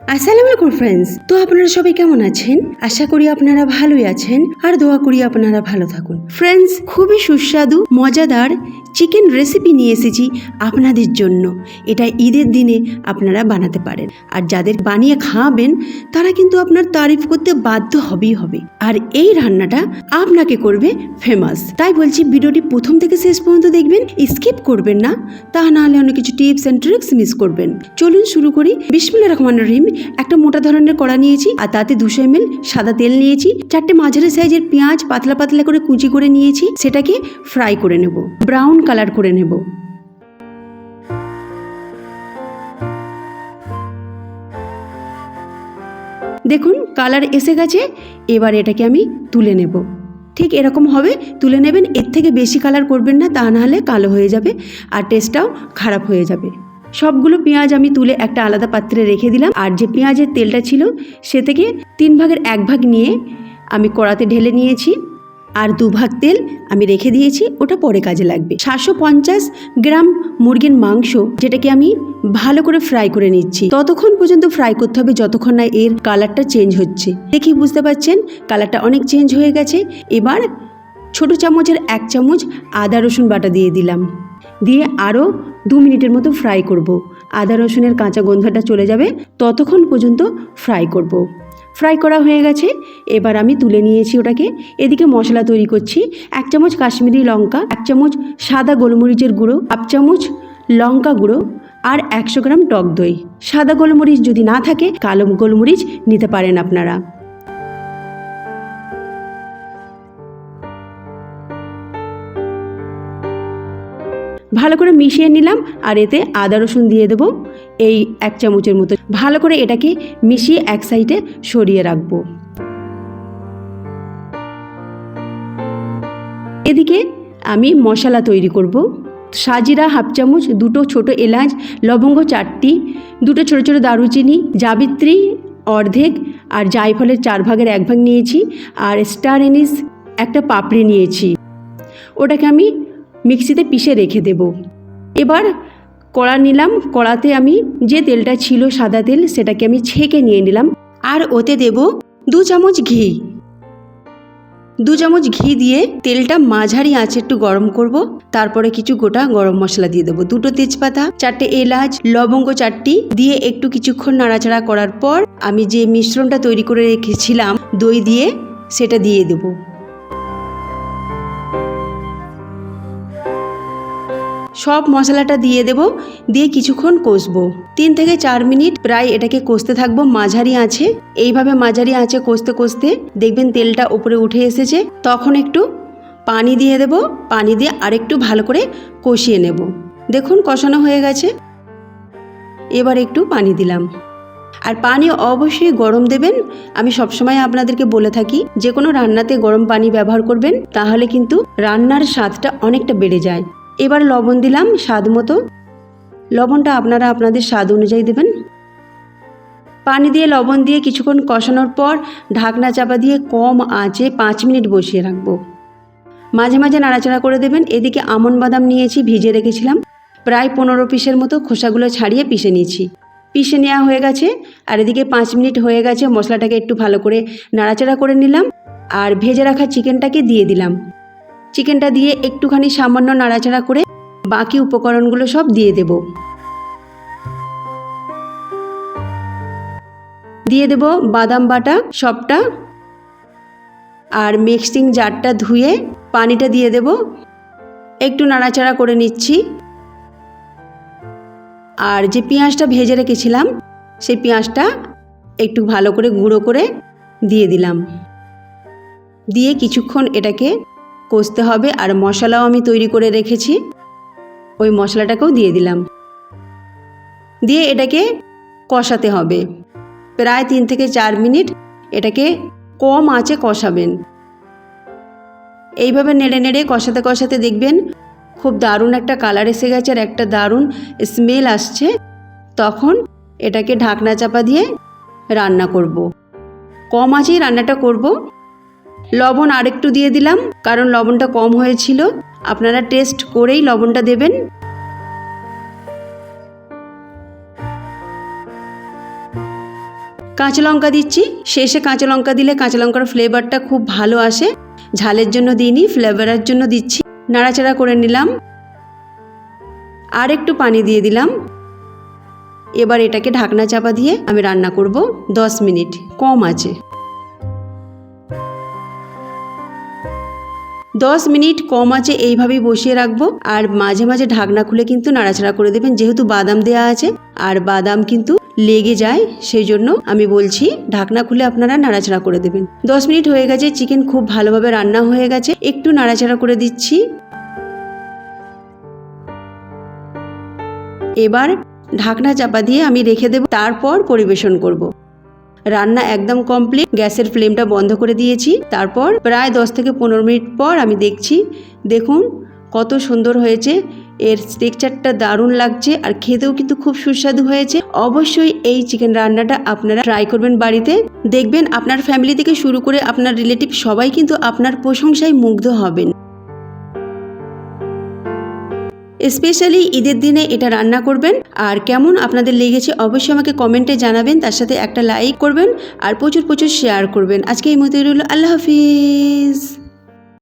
আসসালামু আলাইকুম ফ্রেন্ডস তো আপনারা সবাই কেমন আছেন? আশা করি আপনারা ভালোই আছেন। আর দোয়া করি আপনারা ভালো থাকুন। ফ্রেন্ডস খুবই সুস্বাদু, মজাদার চিকেন রেসিপি নিয়ে এসেছি আপনাদের জন্য। এটা ঈদের দিনে আপনারা বানাতে পারেন। আর যাদের বানিয়ে খাওয়াবেন, তারা কিন্তু আপনার তারিফ করতে বাধ্য হবেই হবে। আর এই রান্নাটা আপনাকে করবে ফেমাস তাই বলছি, ভিডিওটি প্রথম থেকে শেষ পর্যন্ত দেখবেন স্কিপ করবেন না। তা নাহলে অনেক কিছু টিপস অ্যান্ড ট্রিক্স মিস করবেন। চলুন শুরু করি। বিসমিল্লা রহমান রহিম। একটা মোটা ধরনের কড়া নিয়েছি, আর তাতে দুশো এম সাদা তেল নিয়েছি। চারটে মাঝারি সাইজের পেঁয়াজ পাতলা পাতলা করে কুচি করে নিয়েছি। সেটাকে ফ্রাই করে নেব। ব্রাউন কালার করে নেব। দেখুন কালার এসে গেছে, এবার এটাকে আমি তুলে নেব। ঠিক এরকম হবে, তুলে নেবেন, এর থেকে বেশি কালার করবেন না, তা নাহলে কালো হয়ে যাবে আর টেস্টটাও খারাপ হয়ে যাবে। সবগুলো পেঁয়াজ আমি তুলে একটা আলাদা পাত্রে রেখে দিলাম, আর যে পেঁয়াজের তেলটা ছিল, সে থেকে তিন ভাগের এক ভাগ নিয়ে আমি কড়াতে ঢেলে নিয়েছি। আর দু ভাগ তেল আমি রেখে দিয়েছি, ওটা পরে কাজে লাগবে। সাতশো পঞ্চাশ গ্রাম মুরগির মাংস, যেটাকে আমি ভালো করে ফ্রাই করে নিচ্ছি। ততক্ষণ পর্যন্ত ফ্রাই করতে হবে, যতক্ষণ না এর কালারটা চেঞ্জ হচ্ছে। দেখি বুঝতে পারছেন, কালারটা অনেক চেঞ্জ হয়ে গেছে। এবার ছোট চামচের এক চামচ আদা রসুন বাটা দিয়ে দিলাম। দিয়ে আরও দু মিনিটের মতো ফ্রাই করব। আদা রসুনের কাঁচা গন্ধটা চলে যাবে, ততক্ষণ পর্যন্ত ফ্রাই করব। ফ্রাই করা হয়ে গেছে। এবার আমি তুলে নিয়েছি ওটাকে। এদিকে মশলা তৈরি করছি। এক চামচ কাশ্মীরি লঙ্কা, এক চামচ সাদা গোলমরিচের গুঁড়ো আপ চামচ লঙ্কা গুঁড়ো আর একশো গ্রাম টক দই। সাদা গোলমরিচ যদি না থাকে, কালো গোলমরিচ নিতে পারেন আপনারা। ভালো করে মিশিয়ে নিলাম আর এতে আদা রসুন দিয়ে দেবো। এই এক চামচের মতো। ভালো করে এটাকে মিশিয়ে এক সাইডে সরিয়ে রাখব। এদিকে আমি মশলা তৈরি করব। সাজিরা হাফ চামচ, দুটো ছোট এলাচ, লবঙ্গ চারটি, দুটো ছোটো ছোটো দারুচিনি, জাবিত্রী, অর্ধেক আর জায়ফলের চার ভাগের এক ভাগ নিয়েছি। আর স্টার এনিস একটা পাপড়ি নিয়েছি। ওটাকে আমি মিক্সিতে পিষে রেখে দেব। এবার কড়া নিলাম, কড়াতে আমি যে তেলটা ছিল সাদা তেল, সেটাকে আমি ছেঁকে নিয়ে নিলাম। আর ওতে দেব দু চামচ ঘি। দু চামচ ঘি দিয়ে তেলটা মাঝারি আঁচে একটু গরম করব। তারপরে কিছু গোটা গরম মশলা দিয়ে দেবো। দুটো তেজপাতা, চারটে এলাচ, লবঙ্গ চারটি দিয়ে একটু কিছুক্ষণ নাড়াচাড়া করার পর আমি যে মিশ্রণটা তৈরি করে রেখেছিলাম, দই দিয়ে সেটা দিয়ে দেবো। সব মশলাটা দিয়ে দেব, দিয়ে কিছুক্ষণ কষবো। তিন থেকে চার মিনিট প্রায় এটাকে কষতে থাকব, মাঝারি আঁচে। এইভাবে মাঝারি আঁচে কষতে কষতে দেখবেন তেলটা উপরে উঠে এসেছে। তখন একটু পানি দিয়ে দেব, পানি দিয়ে আরেকটু ভালো করে কষিয়ে নেব। দেখুন কষানো হয়ে গেছে। এবার একটু পানি দিলাম। আর পানি অবশ্যই গরম দেবেন। আমি সবসময় আপনাদেরকে বলে থাকি, যে কোনো রান্নাতে গরম পানি ব্যবহার করবেন, তাহলে কিন্তু রান্নার স্বাদটা অনেকটা বেড়ে যায়। এবার লবণ দিলাম স্বাদ মতো। লবণটা আপনারা আপনাদের স্বাদ অনুযায়ী দেবেন। পানি দিয়ে লবণ দিয়ে কিছুক্ষণ কষানোর পর ঢাকনা চাপা দিয়ে কম আঁচে পাঁচ মিনিট বসিয়ে রাখব। মাঝে মাঝে নাড়াচাড়া করে দেবেন। এদিকে আমন বাদাম নিয়েছি ভিজে রেখেছিলাম। প্রায় পনেরো পিসের মতো খোসাগুলো ছাড়িয়ে পিষে নিয়েছি। পিষে নেওয়া হয়ে গেছে। আর এদিকে পাঁচ মিনিট হয়ে গেছে, মশলাটাকে একটু ভালো করে নাড়াচাড়া করে নিলাম। আর ভেজে রাখা চিকেনটাকে দিয়ে দিলাম। চিকেনটা দিয়ে একটুখানি সামান্য নাড়াচাড়া করে বাকি উপকরণগুলো সব দিয়ে দেব। দিয়ে দেব বাদাম বাটা, সবটা, আর মিক্সিং জারটা ধুয়ে পানিটা দিয়ে দেব। একটু নাড়াচাড়া করে নিচ্ছি। আর যে পেঁয়াজটা ভেজে রেখেছিলাম, সেই পেঁয়াজটা একটু ভালো করে গুঁড়ো করে দিয়ে দিলাম। দিয়ে কিছুক্ষণ এটাকে কষতে হবে আর মশলাও আমি তৈরি করে রেখেছি। ওই মশলাটাকেও দিয়ে দিলাম। দিয়ে এটাকে কষাতে হবে। প্রায় তিন থেকে চার মিনিট এটাকে কম আঁচে কষাবেন। এইভাবে নেড়ে নেড়ে কষাতে কষাতে দেখবেন খুব দারুণ একটা কালার এসে গেছে আর একটা দারুণ স্মেল আসছে। তখন এটাকে ঢাকনা চাপা দিয়ে রান্না করব। কম আঁচেই রান্নাটা করব। লবণ আরেকটু দিয়ে দিলাম, কারণ লবণটা কম হয়েছিল। আপনারা টেস্ট করেই লবণটা দেবেন। কাঁচা লঙ্কা দিচ্ছি। শেষে কাঁচা লঙ্কা দিলে কাঁচা লঙ্কার ফ্লেভারটা খুব ভালো আসে। ঝালের জন্য দিইনি ফ্লেভারের জন্য দিচ্ছি। নাড়াচাড়া করে নিলাম। আর একটু পানি দিয়ে দিলাম। এবার এটাকে ঢাকনা চাপা দিয়ে আমি রান্না করব। দশ মিনিট, কম আছে। দশ মিনিট কম আছে এইভাবেই বসিয়ে রাখব। আর মাঝে মাঝে ঢাকনা খুলে কিন্তু নাড়াচাড়া করে দেবেন, যেহেতু বাদাম দেওয়া আছে। আর বাদাম কিন্তু লেগে যায় সেই জন্য আমি বলছি ঢাকনা খুলে আপনারা নাড়াচাড়া করে দেবেন। দশ মিনিট হয়ে গেছে, চিকেন খুব ভালোভাবে রান্না হয়ে গেছে। একটু নাড়াচাড়া করে দিচ্ছি। এবার ঢাকনা চাপা দিয়ে আমি রেখে দেব, তারপর পরিবেশন করব। রান্না একদম কমপ্লিট গ্যাসের ফ্লেমটা বন্ধ করে দিয়েছি। তারপর প্রায় দশ থেকে পনেরো মিনিট পর আমি দেখছি, দেখুন কত সুন্দর হয়েছে। এর টেক্সচারটা দারুণ লাগছে আর খেতেও কিন্তু খুব সুস্বাদু হয়েছে। অবশ্যই এই চিকেন রান্নাটা আপনারা ট্রাই করবেন বাড়িতে। দেখবেন আপনার ফ্যামিলি থেকে শুরু করে আপনার রিলেটিভ সবাই কিন্তু আপনার প্রশংসায় মুগ্ধ হবেন। স্পেশালি ঈদের দিনে এটা রান্না করবেন। আর কেমন আপনাদের লেগেছে অবশ্যই আমাকে কমেন্টে জানাবেন, তার সাথে একটা লাইক করবেন, আর প্রচুর প্রচুর শেয়ার করবেন। আজকে এই মতো রইল, আল্লাহ হাফিজ।